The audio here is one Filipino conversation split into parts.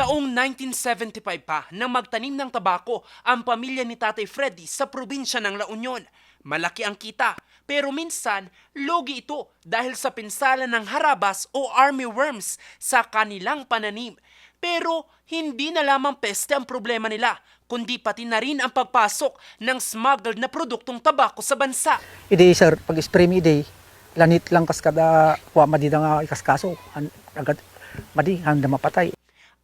Taong 1975 pa nang magtanim ng tabako ang pamilya ni Tatay Freddy sa probinsya ng La Union. Malaki ang kita, pero minsan logi ito dahil sa pinsala ng harabas o army worms sa kanilang pananim. Pero hindi na lamang peste ang problema nila, kundi pati na rin ang pagpasok ng smuggled na produktong tabako sa bansa. Idi sir, pag spray mi idi, lanit lang kas kada wa madi da nga ikaskaso. Agad madi handa mapatay.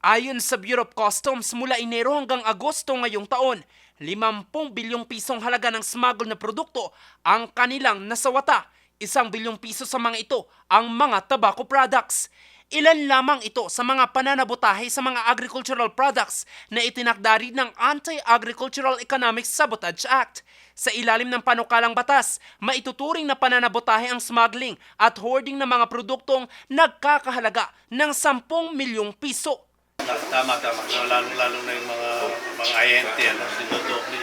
Ayon sa Bureau of Customs, mula Enero hanggang Agosto ngayong taon, 50 bilyong pisong halaga ng smuggle na produkto ang kanilang nasawata. Isang bilyong piso sa mga ito ang mga tobacco products. Ilan lamang ito sa mga pananabotahe sa mga agricultural products na itinakda rin ng Anti-Agricultural Economic Sabotage Act. Sa ilalim ng panukalang batas, maituturing na pananabotahe ang smuggling at hoarding ng mga produktong nagkakahalaga ng 10 milyong piso. Tama, tama. No, lalo-lalo na yung mga mga ayente, ano, sinodokli.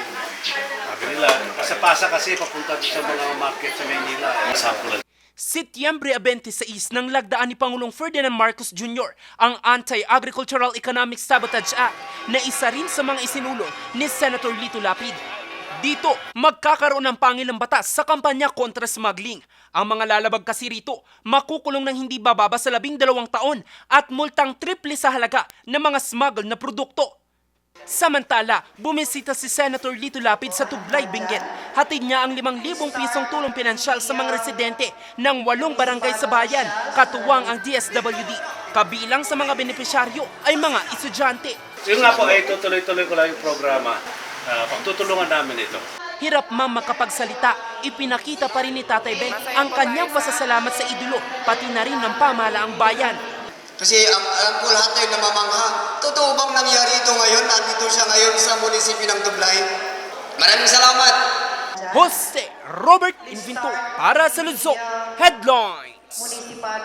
Sabi nila, pasa-pasa kasi papunta doon sa mga market sa Maynila. Eh. Sample Setyembre 26 nang lagdaan ni Pangulong Ferdinand Marcos Jr. ang Anti-Agricultural Economic Sabotage Act na isa rin sa mga isinulo ni Senator Lito Lapid. Dito, magkakaroon ng pangilang batas sa kampanya kontra smuggling. Ang mga lalabag kasi rito, makukulong ng hindi bababa sa labing dalawang taon at multang triple sa halaga ng mga smuggled na produkto. Samantala, bumisita si Senator Lito Lapid sa Tublay, Benguet. Hatid niya ang 5,000 pisong tulong pinansyal sa mga residente ng walong barangay sa bayan, katuwang ang DSWD. Kabilang sa mga benepisyaryo ay mga estudyante. Yun nga po, eh, tutuloy-tuloy ko lang yung programa. Uh, pagtutulungan namin ito. Hirap man makapagsalita, ipinakita pa rin ni Tatay Ben ang kanyang pasasalamat sa idolo, pati na rin ng pamahalaang bayan. Kasi ang, alam ko lahat tayo namamangha. Totoo bang nangyari ito ngayon? Nandito siya ngayon sa munisipyo ng Dublay. Maraming salamat. Jose Robert Invinto para sa Luzon Headlines. municipal